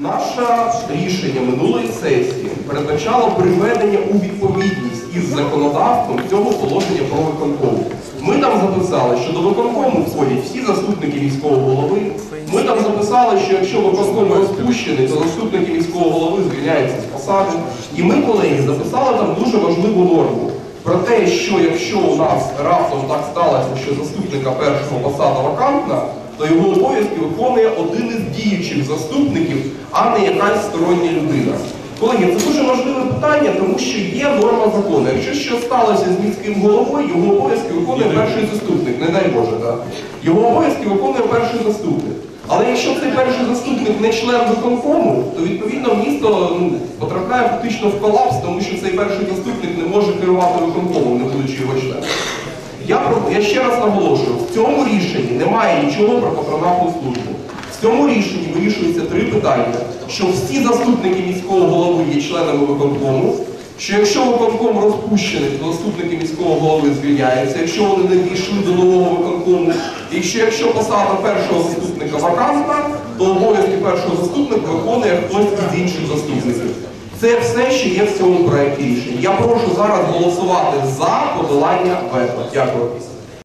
Наше рішення минулої сесії передбачало приведення у відповідність із законодавством цього положення про виконком. Ми там записали, що до виконкому входять всі заступники міського голови. Ми там записали, що якщо виконком розпущений, то заступники міського голови звільняються з посади. І ми, колеги, записали там дуже важливу норму про те, що якщо у нас раптом так сталося, що заступника першого посада вакантна, то його обов'язки виконує один із діючих заступників, а не якась стороння людина. Колеги, це дуже важливе питання, тому що є норма закону. Якщо щось сталося з міським головою, його обов'язки виконує перший заступник, не дай Боже, так? Його обов'язки виконує перший заступник. Але якщо цей перший заступник не член виконкому, то відповідно місто ну, потрапляє фактично в колапс, тому що цей перший заступник не може керувати виконкомом, не будучи його членом. Я, я ще раз наголошую, в цьому рішенні немає нічого про патронатну службу. В цьому рішенні вирішуються три питання: що всі заступники міського голови є членами виконкому, що якщо виконком розпущений, то заступники міського голови звільняються, якщо вони не дійшли до нового виконкому, і що якщо посада першого заступника вакантна, то обов'язки першого заступника виконує хтось із інших заступників. Це все, що є в цьому проєкті рішення. Я прошу зараз голосувати за подолання вето. Дякую.